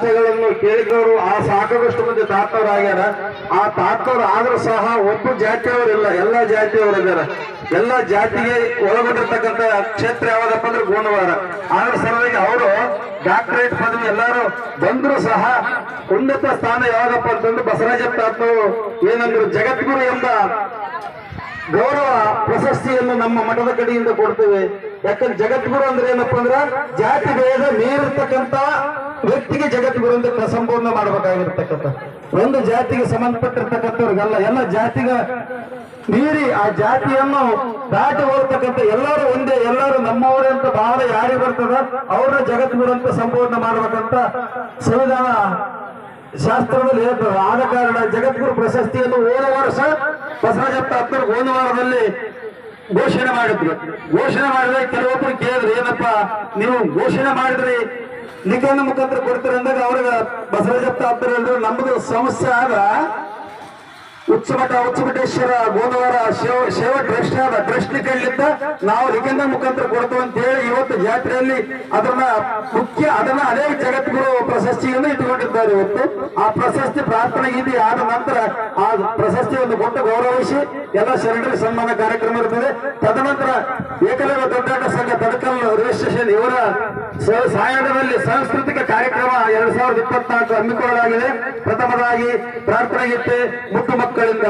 ಪ್ರಶ್ನೆಗಳನ್ನು ಕೇಳಿದವರು ಆ ಸಾಕಷ್ಟು ಮಂದಿ ತಾತವರಾಗ್ಯಾರ ಆ ತಾತವ್ರು ಆದ್ರೂ ಸಹ ಒಬ್ಬ ಜಾತಿಯವರಿಲ್ಲ ಎಲ್ಲಾ ಜಾತಿಯವರಿದ್ದಾರೆ ಎಲ್ಲ ಜಾತಿಗೆ ಒಳಗೊಂಡಿರ್ತಕ್ಕಂಥ ಕ್ಷೇತ್ರ ಯಾವ್ದಪ್ಪ ಅಂದ್ರೆ ಗೋಣವಾರ. ಆದ್ರ ಸಲುವಾಗಿ ಅವರು ಡಾಕ್ಟರೇಟ್ ಪದವಿ ಎಲ್ಲರೂ ಬಂದ್ರು ಸಹ ಉನ್ನತ ಸ್ಥಾನ ಯಾವ್ದಪ್ಪ ಅಂತಂದ್ರೆ ಬಸವರಾಜ ತಾತವರು ಏನಂದ್ರು ಜಗದ್ಗುರು ಎಂಬ ಗೌರವ ಪ್ರಶಸ್ತಿಯನ್ನು ನಮ್ಮ ಮಠದ ಕಡೆಯಿಂದ ಕೊಡ್ತೇವೆ. ಯಾಕಂದ್ರೆ ಜಗದ್ಗುರು ಅಂದ್ರೆ ಏನಪ್ಪಾ ಅಂದ್ರ ಜಾತಿ, ಭೇದ ಮೀರಿರ್ತಕ್ಕಂತ ವ್ಯಕ್ತಿಗೆ ಅಂತ ಸಂಪೂರ್ಣ ಮಾಡಬೇಕಾಗಿರ್ತಕ್ಕಂಥ, ಒಂದು ಜಾತಿಗೆ ಸಂಬಂಧಪಟ್ಟಿರ್ತಕ್ಕಂಥವ್ರಿಗೆಲ್ಲ ಎಲ್ಲ ಜಾತಿಗ ಮೀರಿ ಆ ಜಾತಿಯನ್ನು ದಾಟಿ ಹೋಗ್ತಕ್ಕಂಥ ಎಲ್ಲರೂ ಒಂದೇ, ಎಲ್ಲರೂ ನಮ್ಮವರೇ ಅಂತ ಭಾವನೆ ಯಾರಿಗೆ ಬರ್ತದ, ಅವ್ರನ್ನ ಜಗತ್ಗುರಂತ ಸಂಪೂರ್ಣ ಮಾಡ್ಬೇಕಂತ ಸಂವಿಧಾನ ಶಾಸ್ತ್ರದಲ್ಲಿ ಹೇಳ್ತದೆ. ಆದ ಕಾರಣ ಜಗದ್ಗುರು ಪ್ರಶಸ್ತಿಯನ್ನು ಹೋದ ವರ್ಷ ಬಸವರಾಜಪ್ಪ ಹತ್ತರ ಹೋದ ವಾರದಲ್ಲಿ ಘೋಷಣೆ ಮಾಡಿದ್ರು. ಘೋಷಣೆ ಮಾಡಿದ್ರೆ ಕೆಲವೊಬ್ರು ಕೇಳಿದ್ರು, ಏನಪ್ಪ, ನೀವು ಘೋಷಣೆ ಮಾಡಿದ್ರಿ ನಿಗಮ ಮುಖಾಂತರ ಕೊಡ್ತಾರೆ ಅಂದಾಗ ಅವ್ರಿಗೆ ಆಗ್ತಾರೆ ಹೇಳಿದ್ರು, ನಮ್ದು ಸಮಸ್ಯೆ ಆದ ಉಚ್ಚಮಠ, ಉಚ್ಚಮಠೇಶ್ವರ, ಗೋದವಾರ, ಶಿವ ಶಿವ ಟ್ರಸ್ಟ್ ಆದ, ಟ್ರಸ್ಟ್ ಕೇಳಿದ್ದ ನಾವು ನಿಗಮ ಮುಖಾಂತರ ಕೊಡ್ತೇವೆ ಅಂತ ಹೇಳಿ ಇವತ್ತು ಜಾತ್ರೆಯಲ್ಲಿ ಅದನ್ನ ಮುಖ್ಯ, ಅದನ್ನ ಅದೇ ಜಗದ್ಗುರು ಪ್ರಶಸ್ತಿಯನ್ನು ಇಟ್ಟುಕೊಂಡಿದ್ದಾರೆ ಇವತ್ತು. ಆ ಪ್ರಶಸ್ತಿ ಪ್ರಾರ್ಥನೆ ಇದೆ ಆದ ನಂತರ ಆ ಪ್ರಶಸ್ತಿಯನ್ನು ಕೊಟ್ಟು ಗೌರವಿಸಿ ಎಲ್ಲ ಶರಣರ ಸನ್ಮಾನ ಕಾರ್ಯಕ್ರಮ ಇರ್ತದೆ. ತದನಂತರ ಏಕಲವ್ಯ ದೊಡ್ಡಾಟ ಸಂಘ ತಡಕಲ್ ರಿಜಿಸ್ಟ್ರೇಷನ್ ಇವರ ಸ- ಸಾಂಸ್ಕೃತಿಕ ಕಾರ್ಯಕ್ರಮ ಎರಡ್ ಸಾವಿರದ ಇಪ್ಪತ್ನಾಲ್ಕು ಹಮ್ಮಿಕೊಳ್ಳಲಾಗಿದೆ. ಪ್ರಥಮವಾಗಿ ಪ್ರಾರ್ಥನೆ ಗೀತೆ ಮುಟ್ಟು ಮಕ್ಕಳಿಂದ.